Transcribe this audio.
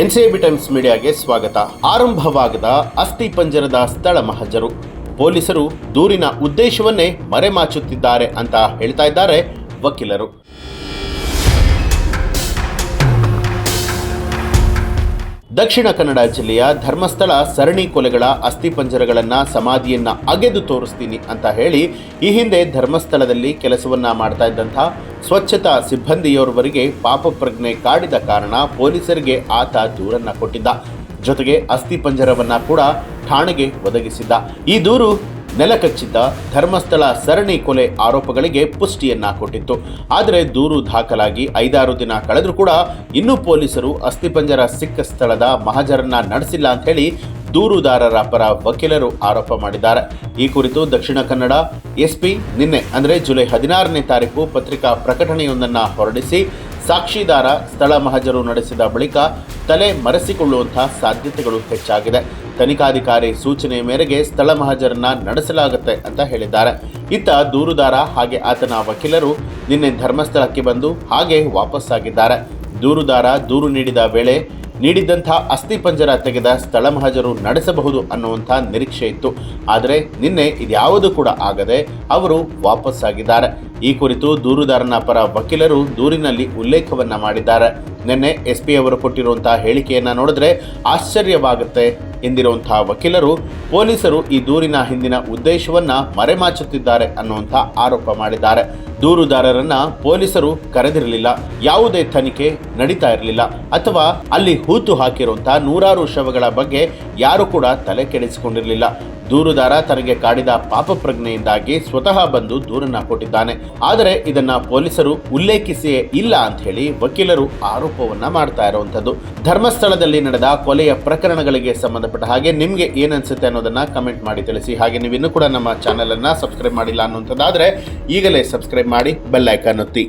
NCB times ಮೀಡಿಯಾಗೆ ಸ್ವಾಗತ. ಆರಂಭವಾಗದ ಅಸ್ಥಿ ಪಂಜರದ ಸ್ಥಳ ಮಹಜರು. ಪೊಲೀಸರು ದೂರಿನ ಉದ್ದೇಶವನ್ನೇ ಮರೆಮಾಚುತ್ತಿದ್ದಾರೆ ಅಂತ ಹೇಳ್ತಾ ಇದ್ದಾರೆ ವಕೀಲರು. ದಕ್ಷಿಣ ಕನ್ನಡ ಜಿಲ್ಲೆಯ ಧರ್ಮಸ್ಥಳ ಸರಣಿ ಕೊಲೆಗಳ ಅಸ್ಥಿಪಂಜರಗಳನ್ನ ಸಮಾಧಿಯನ್ನ ಅಗೆದು ತೋರಿಸ್ತೀನಿ ಅಂತ ಹೇಳಿ ಈ ಹಿಂದೆ ಧರ್ಮಸ್ಥಳದಲ್ಲಿ ಕೆಲಸವನ್ನ ಮಾಡ್ತಾ ಇದ್ದಂಥ ಸ್ವಚ್ಛತಾ ಸಿಬ್ಬಂದಿಯವರವರಿಗೆ ಪಾಪ ಪ್ರಜ್ಞೆ ಕಾಡಿದ ಕಾರಣ ಪೊಲೀಸರಿಗೆ ಆತ ದೂರನ್ನ ಕೊಟ್ಟಿದ್ದ. ಜೊತೆಗೆ ಅಸ್ಥಿಪಂಜರವನ್ನ ಕೂಡ ಠಾಣೆಗೆ ಒದಗಿಸಿದ್ದ. ಈ ದೂರು ನೆಲಕಚ್ಚಿದ್ದ ಧರ್ಮಸ್ಥಳ ಸರಣಿ ಕೊಲೆ ಆರೋಪಗಳಿಗೆ ಪುಷ್ಟಿಯನ್ನ ಕೊಟ್ಟಿತ್ತು. ಆದರೆ ದೂರು ದಾಖಲಾಗಿ ಐದಾರು ದಿನ ಕಳೆದರೂ ಕೂಡ ಇನ್ನೂ ಪೊಲೀಸರು ಅಸ್ಥಿಪಂಜರ ಸಿಕ್ಕ ಸ್ಥಳದ ಮಹಾಜರನ್ನ ನಡೆಸಿಲ್ಲ ಅಂತ ಹೇಳಿ ದೂರುದಾರರ ಪರ ವಕೀಲರು ಆರೋಪ ಮಾಡಿದ್ದಾರೆ. ಈ ಕುರಿತು ದಕ್ಷಿಣ ಕನ್ನಡ, ಎಸ್ಪಿ ನಿನ್ನೆ, ಅಂದರೆ ಜುಲೈ ಹದಿನಾರನೇ ತಾರೀಕು ಪತ್ರಿಕಾ ಪ್ರಕಟಣೆಯೊಂದನ್ನು ಹೊರಡಿಸಿ ಸಾಕ್ಷಿದಾರ ಸ್ಥಳ ಮಹಜರು ನಡೆಸಿದ ಬಳಿಕ ತಲೆ ಮರೆಸಿಕೊಳ್ಳುವಂತಹ ಸಾಧ್ಯತೆಗಳು ಹೆಚ್ಚಾಗಿದೆ. ತನಿಖಾಧಿಕಾರಿ ಸೂಚನೆ ಮೇರೆಗೆ ಸ್ಥಳ ಮಹಜರನ್ನ ನಡೆಸಲಾಗುತ್ತೆ ಅಂತ ಹೇಳಿದ್ದಾರೆ. ಇತ್ತ ದೂರುದಾರ ಹಾಗೆ ಆತನ ವಕೀಲರು ನಿನ್ನೆ ಧರ್ಮಸ್ಥಳಕ್ಕೆ ಬಂದು ಹಾಗೆ ವಾಪಸ್ಸಾಗಿದ್ದಾರೆ. ದೂರುದಾರ ದೂರು ನೀಡಿದ ವೇಳೆ ನೀಡಿದ್ದಂಥ ಅಸ್ಥಿಪಂಜರ ತೆಗೆದ ಸ್ಥಳ ಮಹಜರು ನಡೆಸಬಹುದು ಅನ್ನುವಂಥ ನಿರೀಕ್ಷೆ ಇತ್ತು. ಆದರೆ ನಿನ್ನೆ ಇದ್ಯಾವುದು ಕೂಡ ಆಗದೆ ಅವರು ವಾಪಸ್ಸಾಗಿದ್ದಾರೆ. ಈ ಕುರಿತು ದೂರುದಾರನ ಪರ ವಕೀಲರು ದೂರಿನಲ್ಲಿ ಉಲ್ಲೇಖವನ್ನ ಮಾಡಿದ್ದಾರೆ. ನಿನ್ನೆ ಎಸ್ ಪಿ ಅವರು ಕೊಟ್ಟಿರುವಂತಹ ಹೇಳಿಕೆಯನ್ನು ನೋಡಿದ್ರೆ ಆಶ್ಚರ್ಯವಾಗುತ್ತೆ. ಎಂದಿರುವಂತಹ ವಕೀಲರು, ಪೊಲೀಸರು ಈ ದೂರಿನ ಹಿಂದಿನ ಉದ್ದೇಶವನ್ನ ಮರೆಮಾಚುತ್ತಿದ್ದಾರೆ ಅನ್ನುವಂಥ ಆರೋಪ ಮಾಡಿದ್ದಾರೆ. ದೂರುದಾರರನ್ನ ಪೊಲೀಸರು ಕರೆದಿರಲಿಲ್ಲ. ಯಾವುದೇ ತನಿಖೆ ನಡೀತಾ ಇರಲಿಲ್ಲ. ಅಥವಾ ಅಲ್ಲಿ ಹೂತು ಹಾಕಿರುವಂತಹ ನೂರಾರು ಶವಗಳ ಬಗ್ಗೆ ಯಾರು ಕೂಡ ತಲೆ ಕೆಡಿಸಿಕೊಂಡಿರಲಿಲ್ಲ. ದೂರುದಾರ ತನಗೆ ಕಾಡಿದ ಪಾಪ ಪ್ರಜ್ಞೆಯಿಂದಾಗಿ ಸ್ವತಃ ಬಂದು ದೂರನ್ನ ಕೊಟ್ಟಿದ್ದಾನೆ. ಆದರೆ ಇದನ್ನ ಪೊಲೀಸರು ಉಲ್ಲೇಖಿಸಿಯೇ ಇಲ್ಲ ಅಂತ ಹೇಳಿ ವಕೀಲರು ಆರೋಪವನ್ನ ಮಾಡ್ತಾ ಇರುವಂತದ್ದು ಧರ್ಮಸ್ಥಳದಲ್ಲಿ ನಡೆದ ಕೊಲೆಯ ಪ್ರಕರಣಗಳಿಗೆ ಸಂಬಂಧಪಟ್ಟ ಹಾಗೆ ನಿಮ್ಗೆ ಏನನ್ಸುತ್ತೆ ಅನ್ನೋದನ್ನ ಕಮೆಂಟ್ ಮಾಡಿ ತಿಳಿಸಿ. ಹಾಗೆ ನೀವು ಕೂಡ ನಮ್ಮ ಚಾನೆಲ್ ಅನ್ನ ಸಬ್ಸ್ಕ್ರೈಬ್ ಮಾಡಿಲ್ಲ ಅನ್ನುವಂಥದ್ದಾದ್ರೆ ಈಗಲೇ ಸಬ್ಸ್ಕ್ರೈಬ್ ಮಾಡಿ ಬೆಲ್ಲೈಕನ್ ಒತ್ತಿ.